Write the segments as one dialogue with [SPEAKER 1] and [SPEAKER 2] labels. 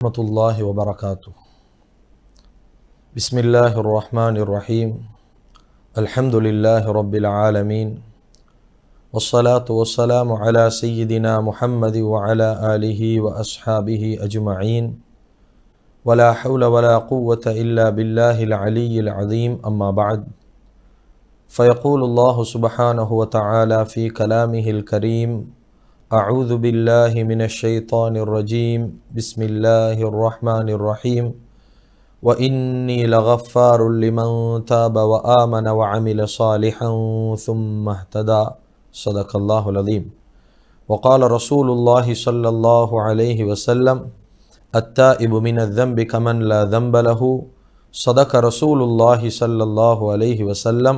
[SPEAKER 1] ورحمة الله وبركاته. بسم الله الرحمن الرحيم. الحمد لله رب العالمين. والصلاة والسلام على سيدنا محمد وعلى آله وأصحابه أجمعين. ولا حول ولا قوة إلا بالله العلي العظيم. أما بعد. فيقول الله سبحانه وتعالى في كلامه الكريم أعوذ بالله من الشيطان الرجيم. بسم الله الرحمن الرحيم. وإني لغفار لمن تاب وآمن وعمل صالحا ثم اهتدى. صدق الله العظيم. وقال رسول الله صلى الله عليه وسلم التائب من الذنب كمن لا ذنب له. صدق رسول الله صلى الله عليه وسلم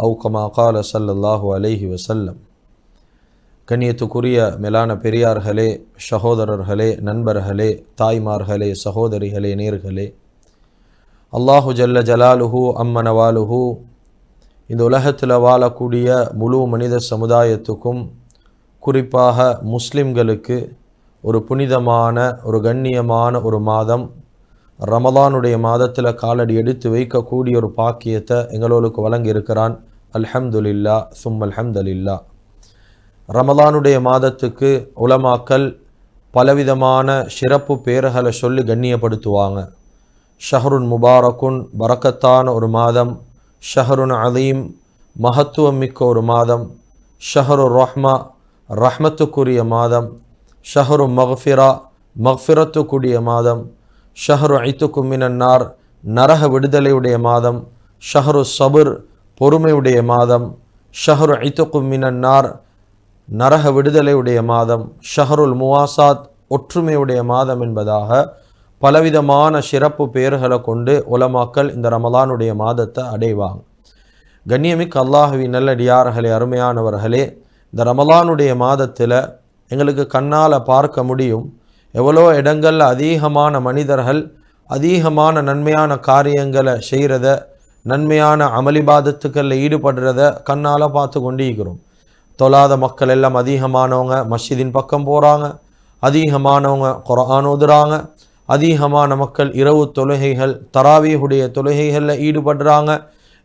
[SPEAKER 1] أو كما قال صلى الله عليه وسلم. கண்ணியத்துக்குரிய மேலான பெரியார்களே சகோதரர்களே நண்பர்களே தாய்மார்களே சகோதரிகளே நேர்களே. அல்லாஹு ஜல்ல ஜலாலுஹு அம்மனவாலுஹு இந்த உலகத்தில் வாழக்கூடிய முழு மனித சமுதாயத்துக்கும் குறிப்பாக முஸ்லிம்களுக்கு ஒரு புனிதமான ஒரு கண்ணியமான ஒரு மாதம் ரமதானுடைய மாதத்தில் காலடி எடுத்து வைக்கக்கூடிய ஒரு பாக்கியத்தை எங்களோருக்கு வழங்கியிருக்கிறான். அல்ஹம்துலில்லா சும் அல்ஹம்துலில்லா ரமலானுடைய மாதத்துக்கு உலமாக்கல் பலவிதமான சிறப்பு பேர்களை சொல்லி கண்ணியப்படுத்துவாங்க. ஷஹருன் முபாரக்குன் பரக்கத்தான ஒரு மாதம் ஷஹருன் அலீம் மகத்துவம் மிக்க ஒரு மாதம் ஷஹரு ரஹ்மா ரஹ்மத்துக்குரிய மாதம் ஷஹரு மஃபிரா மஃபிரத்துக்குரிய மாதம் ஷஹரு ஐத்துக்கு மினன்னார் நரக விடுதலையுடைய மாதம் ஷஹரு சபுர் பொறுமையுடைய மாதம் ஷஹரு ஐத்துக்கு மினன்னார் நரக விடுதலையுடைய மாதம் ஷஹருல் முவாசாத் ஒற்றுமையுடைய மாதம் என்பதாக பலவிதமான சிறப்பு பெயர்களை கொண்டு உலமாக்கல் இந்த ரமலானுடைய மாதத்தை அடைவாங்க. கண்ணியமிக்க அல்லாஹவி நல்லடியார்களே அருமையானவர்களே இந்த ரமலானுடைய மாதத்தில் எங்களுக்கு கண்ணால் பார்க்க முடியும் எவ்வளோ இடங்களில் அதிகமான மனிதர்கள் அதிகமான நன்மையான காரியங்களை செய்கிறத நன்மையான அமளிபாதத்துக்களில் ஈடுபடுறத கண்ணால் பார்த்து கொண்டிருக்கிறோம். தொழாத மக்கள் எல்லாம் அதிகமானவங்க மஸ்ஜிதின் பக்கம் போகிறாங்க அதிகமானவங்க குரான் ஓதுறாங்க. அதிகமான மக்கள் இரவு தொழுகைகள் தராவியுடைய தொழுகைகளில் ஈடுபடுறாங்க.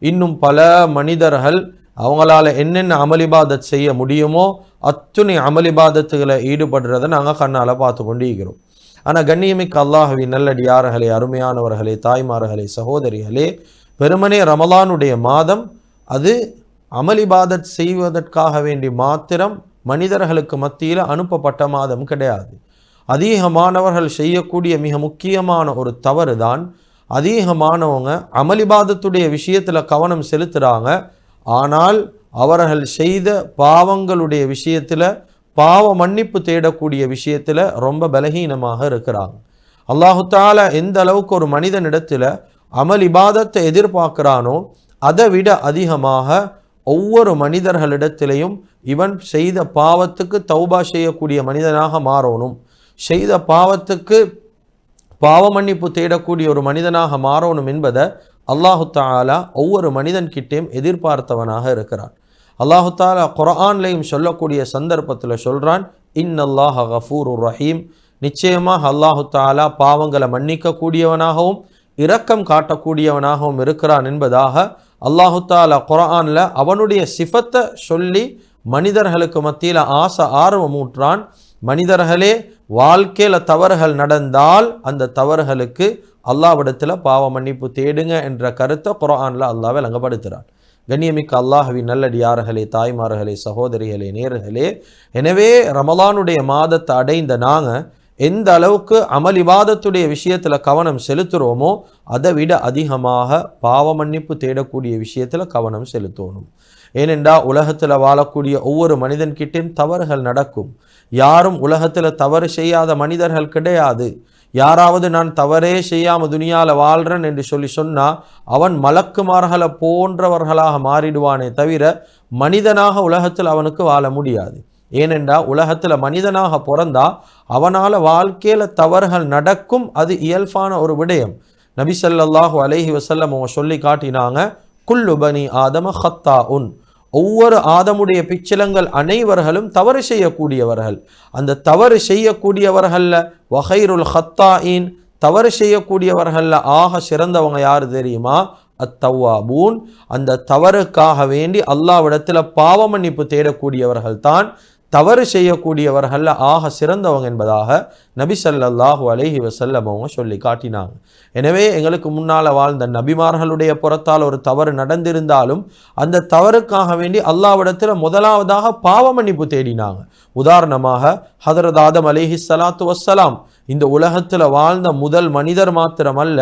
[SPEAKER 1] இன்னும் பல மனிதர்கள் அவங்களால என்னென்ன அமளிபாதத் செய்ய முடியுமோ அத்துணை அமளிபாதத்துகளை ஈடுபடுறதை நாங்கள் கண்ணால் பார்த்து கொண்டு இருக்கிறோம் ஆனால் கண்ணியமிக்க அல்லாஹவி நல்லடியார்களே அருமையானவர்களே தாய்மார்களே சகோதரிகளே பெருமனே ரமலானுடைய மாதம் அது அமலிபாதத் செய்வதற்காக வேண்டி மாத்திரம் மனிதர்களுக்கு மத்தியில் அனுப்பப்பட்ட மாதம் கிடையாது. அதிகமானவர்கள் செய்யக்கூடிய மிக முக்கியமான ஒரு தவறு தான் அதிகமானவங்க அமளிபாதத்துடைய விஷயத்தில் கவனம் செலுத்துகிறாங்க ஆனால் அவர்கள் செய்த பாவங்களுடைய விஷயத்தில் பாவ மன்னிப்பு தேடக்கூடிய விஷயத்தில் ரொம்ப பலகீனமாக இருக்கிறாங்க. அல்லாஹுத்தால எந்த அளவுக்கு ஒரு மனிதனிடத்தில் அமல் இபாதத்தை எதிர்பார்க்கிறானோ அதை விட அதிகமாக ஒவ்வொரு மனிதர்களிடத்திலையும் இவன் செய்த பாவத்துக்கு தௌபா செய்யக்கூடிய மனிதனாக மாறணும். செய்த பாவத்துக்கு பாவ மன்னிப்பு தேடக்கூடிய ஒரு மனிதனாக மாறணும் என்பதை அல்லாஹு தாலா ஒவ்வொரு மனிதன்கிட்டையும் எதிர்பார்த்தவனாக இருக்கிறான். அல்லாஹு தாலா குரான்லையும் சொல்லக்கூடிய சந்தர்ப்பத்தில் சொல்கிறான் இன் அல்லாஹ் கஃபூர் ரஹீம். நிச்சயமாக அல்லாஹு தாலா பாவங்களை மன்னிக்கக்கூடியவனாகவும் இரக்கம் காட்டக்கூடியவனாகவும் இருக்கிறான் என்பதாக அல்லாஹுத்தால குரானில் அவனுடைய சிஃபத்தை சொல்லி மனிதர்களுக்கு மத்தியில் ஆசை ஆர்வம் ஊற்றான் மனிதர்களே வாழ்க்கையில் தவறுகள் நடந்தால் அந்த தவறுகளுக்கு அல்லாவிடத்தில் பாவ மன்னிப்பு தேடுங்க என்ற கருத்தை குரானில் அல்லாவை விளங்கப்படுத்துகிறான் கண்ணியமிக்க அல்லாஹவி நல்லடியார்களே தாய்மார்களே சகோதரிகளே நேர்களே எனவே ரமலானுடைய மாதத்தை அடைந்த நாங்கள் எந்த அளவுக்கு அமல் இவாதத்துடைய விஷயத்தில் கவனம் செலுத்துகிறோமோ அதை விட அதிகமாக பாவ மன்னிப்பு தேடக்கூடிய விஷயத்தில் கவனம் செலுத்தணும். ஏனென்றா உலகத்தில் வாழக்கூடிய ஒவ்வொரு மனிதன்கிட்டையும் தவறுகள் நடக்கும். யாரும் உலகத்தில் தவறு செய்யாத மனிதர்கள் கிடையாது. யாராவது நான் தவறே செய்யாமல் துனியாவில் வாழ்கிறேன் என்று சொல்லி சொன்னால் அவன் மலக்குமார்களை போன்றவர்களாக மாறிடுவானே தவிர மனிதனாக உலகத்தில் அவனுக்கு வாழ முடியாது. ஏனென்றா உலகத்தில் மனிதனாக பிறந்தா அவனால் வாழ்க்கையில் தவறுகள் நடக்கும் அது இயல்பான ஒரு விடயம். நபி ஸல்லல்லாஹு அலைஹி அவங்க சொல்லி காட்டினாங்க குல்லு பனி ஆதம ஹத்தா உன் ஒவ்வொரு ஆதமுடைய பிச்சிலங்கள் அனைவர்களும் தவறு செய்யக்கூடியவர்கள். அந்த தவறு செய்யக்கூடியவர்களில் வகைருல் ஹத்தாயின் தவறு செய்யக்கூடியவர்கள்ல ஆக சிறந்தவங்க யாரு தெரியுமா? அத்தவ்வாபூன் அந்த தவறுக்காக வேண்டி அல்லாவிடத்தில் பாவமன்னிப்பு தேடக்கூடியவர்கள் தான் தவறு செய்யக்கூடியவர்கள் ஆக சிறந்தவங்க என்பதாக நபி சல்லாஹூ அலைஹி வசல்லம் அவங்க சொல்லி காட்டினாங்க. எனவே எங்களுக்கு முன்னால் வாழ்ந்த நபிமார்களுடைய புறத்தால் ஒரு தவறு நடந்திருந்தாலும் அந்த தவறுக்காக வேண்டி அல்லாவிடத்தில் முதலாவதாக பாவ மன்னிப்பு தேடினாங்க. உதாரணமாக ஹதரத் ஆதம் அலைஹி சலாத்து வசலாம் இந்த உலகத்தில் வாழ்ந்த முதல் மனிதர் மாத்திரமல்ல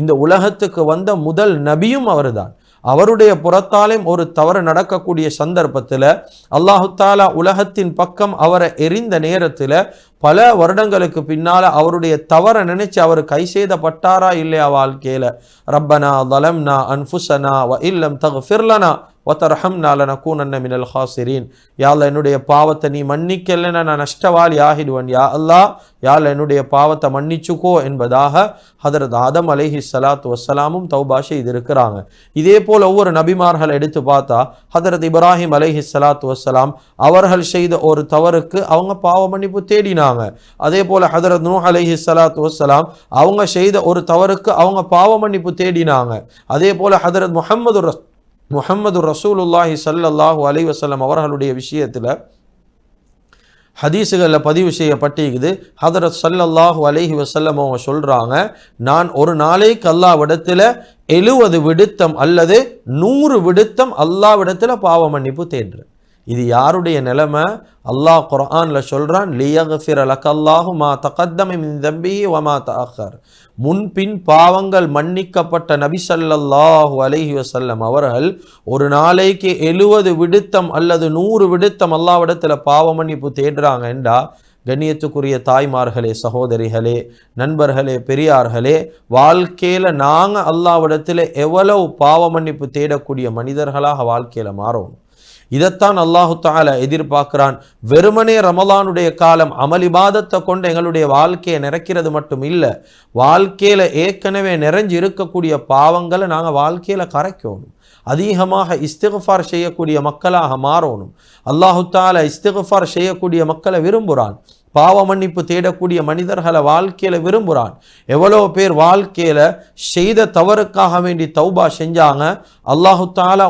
[SPEAKER 1] இந்த உலகத்துக்கு வந்த முதல் நபியும் அவர்தான். அவருடைய புறத்தாலும் ஒரு தவறு நடக்கக்கூடிய சந்தர்ப்பத்தில் அல்லாஹு தாலா உலகத்தின் பக்கம் அவரை எரிந்த நேரத்தில் பல வருடங்களுக்கு பின்னால அவருடைய தவறை நினைச்சு அவர் கை செய்தப்பட்டாரா இல்லையா வாழ்க்கையில? ரப்பனா தலம்னா அன்ஃபுசனா வ இல்லம் தகுஃபிர்லனா ஒத்தரஹம்னா லனகூனன்ன மினல் ஹாசிரீன். யாழ் என்னுடைய பாவத்தை நீ மன்னிக்கலைன்னா நான் நஷ்டவாளி ஆகிடுவேன். யா அல்லாஹ் யாழ் என்னுடைய பாவத்தை மன்னிச்சுக்கோ என்பதாக ஹதரத் ஆதம் அலைஹி ஸலாத்து வஸ்ஸலாமும் தௌபா செய்திருக்கிறாங்க. இதே போல் ஒவ்வொரு நபிமார்களை எடுத்து பார்த்தா ஹதரத் இப்ராஹிம் அலைஹி சலாத்து வசலாம் அவர்கள் செய்த ஒரு தவறுக்கு அவங்க பாவ மன்னிப்பு தேடினாங்க அதே போல் ஹதரத் நூ அலஹி ஸலாத்து வசலாம் அவங்க செய்த ஒரு தவறுக்கு அவங்க பாவ மன்னிப்பு தேடினாங்க. அதே போல ஹதரத் முகமது ரஸ் முஹம்மது ரசூலுல்லாஹி சல்லாஹூ அலி வசலம் அவர்களுடைய விஷயத்தில் ஹதீஸுகளில் பதிவு செய்யப்பட்டிருக்குது. ஹதரத் சல்லல்லாஹு அலஹி வசல்லம் அவங்க சொல்கிறாங்க நான் ஒரு நாளைக்கு அல்லாவிடத்தில் எழுவது விடுத்தம் அல்லது நூறு விடுத்தம் அல்லாவிடத்தில் பாவ மன்னிப்பு தேடுறேன். இது யாருடைய நிலைமை? அல்லாஹ் குரானில் சொல்கிறான் லியக்ஃபிர அலக்கல்லாஹு மா தகத்தமை மின் வமா வ மா முன்பின் பாவங்கள் மன்னிக்கப்பட்ட நபி சல்லல்லாஹு அலஹி வசல்லம் அவர்கள் ஒரு நாளைக்கு எழுவது விடுத்தம் அல்லது நூறு விடுத்தம் அல்லாவிடத்தில் பாவ மன்னிப்பு தேடுறாங்க என்றா கண்ணியத்துக்குரிய தாய்மார்களே சகோதரிகளே நண்பர்களே பெரியார்களே வாழ்க்கையில் நாங்கள் அல்லாவிடத்தில் எவ்வளவு பாவ மன்னிப்பு தேடக்கூடிய மனிதர்களாக வாழ்க்கையில் மாறோம். இதைத்தான் அல்லாஹு தால எதிர்பார்க்கிறான். வெறுமனே ரமலானுடைய காலம் அமலிபாதத்தை கொண்டு எங்களுடைய வாழ்க்கையை நிறைக்கிறது மட்டும் இல்லை வாழ்க்கையில ஏற்கனவே நிறைஞ்சு இருக்கக்கூடிய பாவங்களை நாங்க வாழ்க்கையில கரைக்கணும். அதிகமாக இஸ்திகஃபார் செய்யக்கூடிய மக்களாக மாறணும். அல்லாஹு தால இஸ்திகஃபார் செய்யக்கூடிய மக்களை விரும்புகிறான் பாவ மன்னிப்பு தேடக்கூடிய மனிதர்களை வாழ்க்கையில் விரும்புகிறான் எவ்வளோ பேர் வாழ்க்கையில் செய்த தவறுக்காக வேண்டி தௌபா செஞ்சாங்க. அல்லாஹு தாலா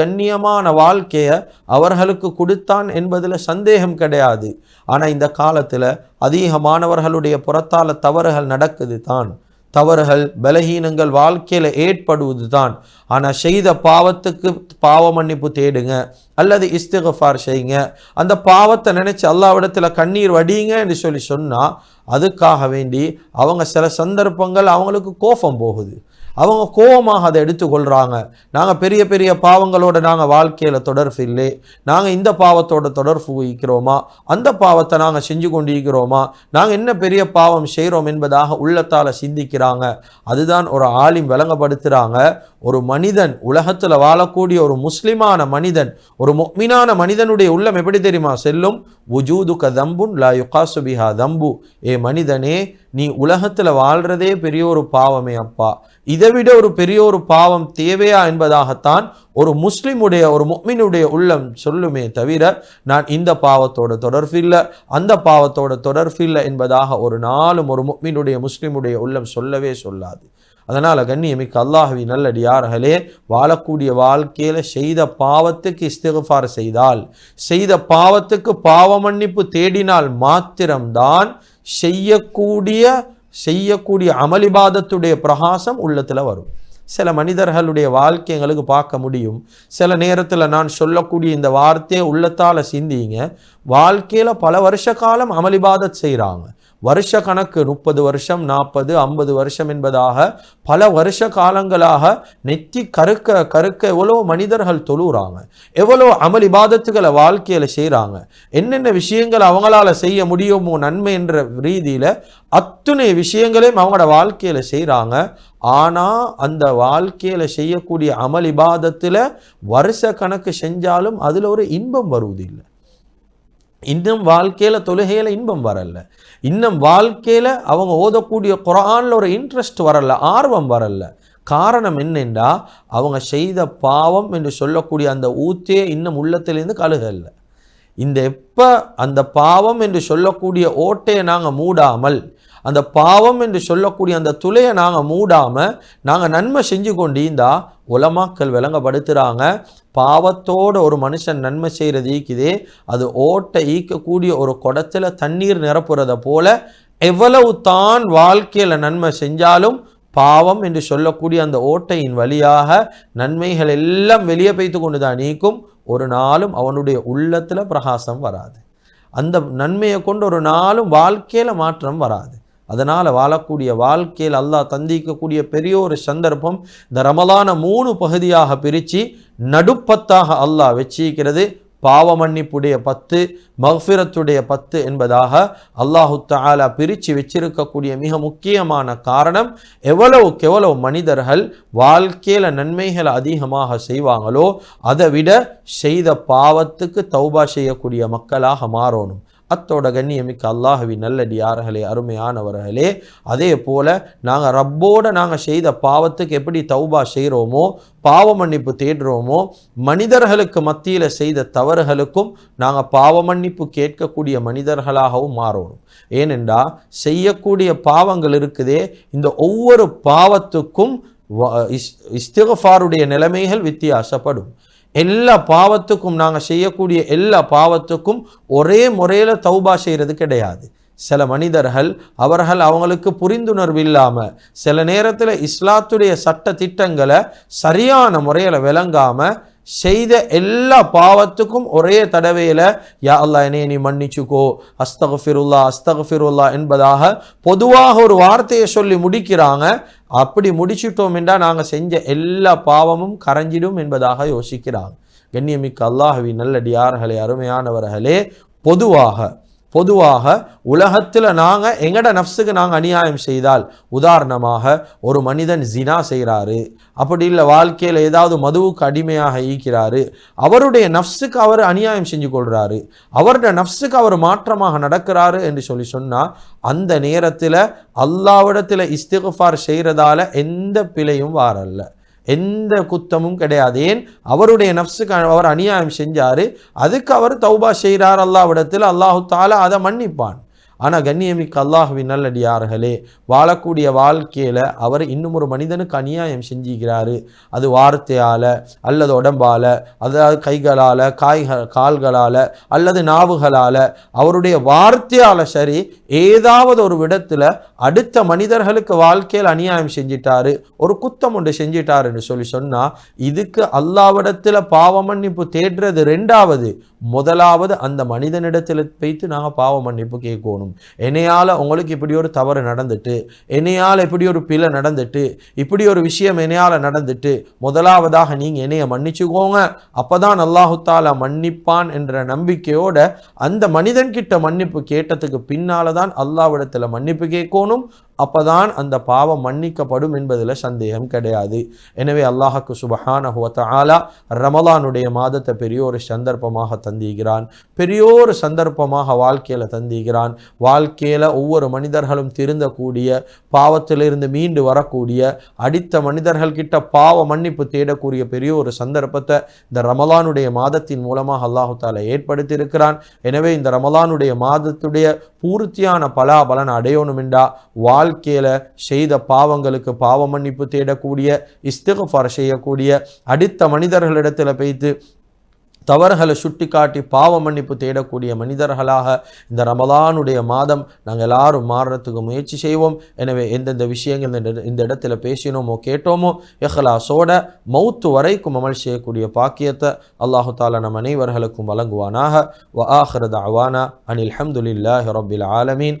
[SPEAKER 1] கண்ணியமான வாழ்க்கையை அவர்களுக்கு கொடுத்தான் என்பதில் சந்தேகம் கிடையாது. ஆனால் இந்த காலத்தில் அதிகமானவர்களுடைய புறத்தால் தவறுகள் நடக்குது தான். தவறுகள் பலகீனங்கள் வாழ்க்கையில் ஏற்படுவது தான். ஆனால் செய்த பாவத்துக்கு பாவ மன்னிப்பு தேடுங்க. அல்லது இஸ்திகஃபார் செய்யுங்க. அந்த பாவத்தை நினச்சி அல்லாவிடத்தில் கண்ணீர் வடியுங்க என்று சொல்லி சொன்னால் அதுக்காக வேண்டி அவங்க சில சந்தர்ப்பங்கள் அவங்களுக்கு கோபம் போகுது. அவங்க கோபமாக அதை எடுத்துக்கொள்கிறாங்க நாங்கள் பெரிய பெரிய பாவங்களோட நாங்கள் வாழ்க்கையில் தொடர்பு இல்லை. நாங்கள் இந்த பாவத்தோட தொடர்பு வைக்கிறோமா அந்த பாவத்தை நாங்கள் செஞ்சு கொண்டிருக்கிறோமா? நாங்கள் என்ன பெரிய பாவம் செய்கிறோம் என்பதாக உள்ளத்தால் சிந்திக்கிறாங்க. அதுதான் ஒரு ஆலிம் விளங்கப்படுத்துகிறாங்க ஒரு மனிதன் உலகத்தில் வாழக்கூடிய ஒரு முஸ்லிமான மனிதன் ஒரு மொக்மினான மனிதனுடைய உள்ளம் எப்படி தெரியுமா? செல்லும். உஜூது க தம்புன் லா யுகாசு பிஹா தம்பு. ஏ மனிதனே நீ உலகத்தில் வாழ்றதே பெரிய ஒரு பாவமே அப்பா. இதை விட ஒரு பெரிய ஒரு பாவம் தேவையா என்பதாகத்தான் ஒரு முஸ்லிமுடைய ஒரு முக்மினுடைய உள்ளம் சொல்லுமே தவிர நான் இந்த பாவத்தோட தொடர்பு இல்லை அந்த பாவத்தோட தொடர்பு இல்லை என்பதாக ஒரு நாளும் ஒரு முக்மினுடைய முஸ்லிமுடைய உள்ளம் சொல்லவே சொல்லாது. அதனால் கண்ணியமிக்க அல்லாஹவி நல்லடியார்களே வாழக்கூடிய வாழ்க்கையில் செய்த பாவத்துக்கு இஸ்திகஃபார் செய்தால் செய்த பாவத்துக்கு பாவ மன்னிப்பு தேடினால் மாத்திரம்தான் செய்யக்கூடிய செய்யக்கூடிய அமளிபாதத்துடைய பிரகாசம் உள்ளத்தில் வரும். சில மனிதர்களுடைய வாழ்க்கை எங்களுக்கு பார்க்க முடியும். சில நேரத்தில் நான் சொல்லக்கூடிய இந்த வார்த்தையை உள்ளத்தால் சிந்திங்க. வாழ்க்கையில் பல வருஷ காலம் அமளிபாதத் செய்கிறாங்க வருஷ கணக்கு முப்பது வருஷம் நாற்பது ஐம்பது வருஷம் என்பதாக பல வருஷ காலங்களாக நெத்தி கருக்க கருக்க எவ்வளோ மனிதர்கள் தொழுகிறாங்க எவ்வளோ அமல் இபாதத்துகளை வாழ்க்கையில் செய்கிறாங்க என்னென்ன விஷயங்கள் அவங்களால செய்ய முடியுமோ நன்மை என்ற ரீதியில் அத்துணை விஷயங்களையும் அவங்களோட வாழ்க்கையில் செய்கிறாங்க ஆனால் அந்த வாழ்க்கையில் செய்யக்கூடிய அமல் இபாதத்தில் வருஷ கணக்கு செஞ்சாலும் அதில் ஒரு இன்பம் வருவதில்லை. இன்னும் வாழ்க்கையில் தொழுகையில் இன்பம் வரல. இன்னும் வாழ்க்கையில் அவங்க ஓதக்கூடிய குரானில் ஒரு இன்ட்ரெஸ்ட் வரல ஆர்வம் வரல. காரணம் என்னென்றா அவங்க செய்த பாவம் என்று சொல்லக்கூடிய அந்த ஊத்தே இன்னும் உள்ளத்திலேருந்து கழுகல்ல. இந்த எப்போ அந்த பாவம் என்று சொல்லக்கூடிய ஓட்டையை நாங்கள் மூடாமல் அந்த பாவம் என்று சொல்லக்கூடிய அந்த துளையை நாங்கள் மூடாமல் நாங்கள் நன்மை செஞ்சு கொண்டிருந்தால் உலமாக்கள் விளங்கப்படுத்துகிறாங்க பாவத்தோடு ஒரு மனுஷன் நன்மை செய்கிறது ஈக்குதே அது ஓட்டை ஈக்கக்கூடிய ஒரு குடத்துல தண்ணீர் நிரப்புறத போல எவ்வளவு தான் வாழ்க்கையில் நன்மை செஞ்சாலும் பாவம் என்று சொல்லக்கூடிய அந்த ஓட்டையின் வழியாக நன்மைகள் எல்லாம் வெளியே பைத்து கொண்டு தான் நீக்கும். ஒரு நாளும் அவனுடைய உள்ளத்தில் பிரகாசம் வராது. அந்த நன்மையை கொண்டு ஒரு நாளும் வாழ்க்கையில் மாற்றம் வராது. அதனால் வாழக்கூடிய வாழ்க்கையில் அல்லாஹ் தந்திக்கக்கூடிய பெரிய ஒரு சந்தர்ப்பம் இந்த ரமலான மூணு பகுதியாக பிரித்து நடுப்பத்தாக அல்லாஹ் வச்சிருக்கிறது. பாவ மன்னிப்புடைய பத்து மஃபிரத்துடைய பத்து என்பதாக அல்லாஹு தாலா பிரித்து வச்சிருக்கக்கூடிய மிக முக்கியமான காரணம் எவ்வளவுக்கு எவ்வளவு மனிதர்கள் வாழ்க்கையில் நன்மைகளை அதிகமாக செய்வாங்களோ அதை விட செய்த பாவத்துக்கு தௌபா செய்யக்கூடிய மக்களாக மாறணும். அத்தோட கண்ணியமிக்க அல்லாஹவி நல்லடியார்களே அருமையானவர்களே அதே போல நாங்கள் ரப்போட நாங்கள் செய்த பாவத்துக்கு எப்படி தௌபா செய்கிறோமோ பாவ மன்னிப்பு தேடுறோமோ மனிதர்களுக்கு மத்தியில் செய்த தவறுகளுக்கும் நாங்கள் பாவ மன்னிப்பு கேட்கக்கூடிய மனிதர்களாகவும் மாறணும். ஏனென்றா செய்யக்கூடிய பாவங்கள் இருக்குதே இந்த ஒவ்வொரு பாவத்துக்கும் இஸ்திகஃபாருடைய நிலைமைகள் வித்தியாசப்படும். எல்லா பாவத்துக்கும் நாங்கள் செய்யக்கூடிய எல்லா பாவத்துக்கும் ஒரே முறையில் தௌபா செய்கிறது கிடையாது. சில மனிதர்கள் அவர்கள் அவங்களுக்கு புரிந்துணர்வு இல்லாமல் சில நேரத்தில் இஸ்லாத்துடைய சட்ட திட்டங்களை சரியான முறையில் விளங்காமல் செய்த எல்லா பாவத்துக்கும் ஒரே தடவையில் யா அல்லா என்னைய நீ மன்னிச்சுக்கோ. அஸ்தகஃபிருல்லா அஸ்தகஃபிருல்லா என்பதாக பொதுவாக ஒரு வார்த்தையை சொல்லி முடிக்கிறாங்க. அப்படி முடிச்சிட்டோம் என்றால் நாங்கள் செஞ்ச எல்லா பாவமும் கரைஞ்சிடும் என்பதாக யோசிக்கிறாங்க. கண்ணியமிக்க அல்லாஹவி நல்லடியார்களே அருமையானவர்களே பொதுவாக பொதுவாக உலகத்தில் நாங்கள் எங்கட நஃப்ஸுக்கு நாங்கள் அநியாயம் செய்தால் உதாரணமாக ஒரு மனிதன் ஜினா செய்கிறாரு அப்படி இல்லை வாழ்க்கையில் ஏதாவது மதுவுக்கு அடிமையாக ஈக்கிறாரு அவருடைய நஃப்ஸுக்கு அவர் அநியாயம் செஞ்சு கொள்கிறாரு அவருடைய நஃப்ஸுக்கு அவர் மாற்றமாக நடக்கிறாரு என்று சொல்லி சொன்னால் அந்த நேரத்தில் அல்லாவிடத்தில் இஸ்திகுஃபார் செய்கிறதால எந்த பிழையும் வாரல்ல. எந்த குத்தமும் கிடையாது. ஏன்? அவருடைய நப்சுக்கு அவர் அநியாயம் செஞ்சார். அதுக்கு அவர் தௌபா செய்கிறார் அல்லாவிடத்தில் அல்லாஹு தாலா அதை மன்னிப்பான். ஆனால் கண்ணியமிக்கு அல்லாஹுவின் நல்லடியார்களே வாழக்கூடிய வாழ்க்கையில் அவர் இன்னும் ஒரு மனிதனுக்கு அநியாயம் செஞ்சுக்கிறாரு. அது வார்த்தையால் அல்லது உடம்பால் அதாவது கைகளால் காய்கள் கால்களால் அல்லது நாவுகளால் அவருடைய வார்த்தையால் சரி ஏதாவது ஒரு விடத்தில் அடுத்த மனிதர்களுக்கு வாழ்க்கையில் அநியாயம் செஞ்சிட்டாரு ஒரு குத்தம் ஒன்று செஞ்சிட்டாருன்னு சொல்லி சொன்னால் இதுக்கு அல்லாவிடத்தில் பாவ மன்னிப்பு தேடுறது ரெண்டாவது முதலாவது அந்த மனிதனிடத்தில் வைத்து நாங்கள் பாவ மன்னிப்பு கேட்கணும். என்னையால் உங்களுக்கு இப்படி ஒரு தவறு நடந்துட்டு என்னையால் இப்படி ஒரு பிழை நடந்துட்டு இப்படி ஒரு விஷயம் என்னையால் நடந்துட்டு முதலாவதாக நீங்கள் என்னைய மன்னிச்சுக்கோங்க. அப்போ தான் அல்லாஹுத்தாலா மன்னிப்பான் என்ற நம்பிக்கையோட அந்த மனிதன்கிட்ட மன்னிப்பு கேட்டதுக்கு பின்னால் தான் அல்லாவிடத்தில் மன்னிப்பு கேட்கணும். அப்பதான் அந்த பாவம் மன்னிக்கப்படும் என்பதில் சந்தேகம் கிடையாது. எனவே அல்லாஹுக்கு சுபஹான ஆலா ரமலானுடைய மாதத்தை பெரிய ஒரு சந்தர்ப்பமாக தந்திக்கிறான் பெரிய ஒரு சந்தர்ப்பமாக வாழ்க்கையில் தந்திக்கிறான் வாழ்க்கையில் ஒவ்வொரு மனிதர்களும் திருந்தக்கூடிய பாவத்திலிருந்து மீண்டு வரக்கூடிய அடித்த மனிதர்கள் கிட்ட பாவ மன்னிப்பு தேடக்கூடிய பெரிய ஒரு சந்தர்ப்பத்தை இந்த ரமலானுடைய மாதத்தின் மூலமாக அல்லாஹு தாலா ஏற்படுத்தியிருக்கிறான். எனவே இந்த ரமலானுடைய மாதத்துடைய பூர்த்தியான பலாபலன் அடையணும் என்றா வாழ்க்கையில் செய்த பாவங்களுக்கு பாவ மன்னிப்பு தேடக்கூடிய இஸ்திகஃபார் செய்யக்கூடிய அடித்த மனிதர்களிடத்தில் வைத்து தவறுகளை சுட்டி காட்டி பாவ மன்னிப்பு தேடக்கூடிய மனிதர்களாக இந்த ரமலானுடைய மாதம் நாங்கள் எல்லாரும் மாறுறதுக்கு முயற்சி செய்வோம். எனவே எந்தெந்த விஷயங்கள் இந்த இடத்துல பேசினோமோ கேட்டோமோ எஹ்லாசோட மௌத்து வரைக்கும் அமல் செய்யக்கூடிய பாக்கியத்தை அல்லாஹு தாலா நம் அனைவர்களுக்கும் வழங்குவானாக. வ ஆஹ்ரத் அவானா அனில் ஹம்துலில்லாஹி ரபில் ஆலமீன்.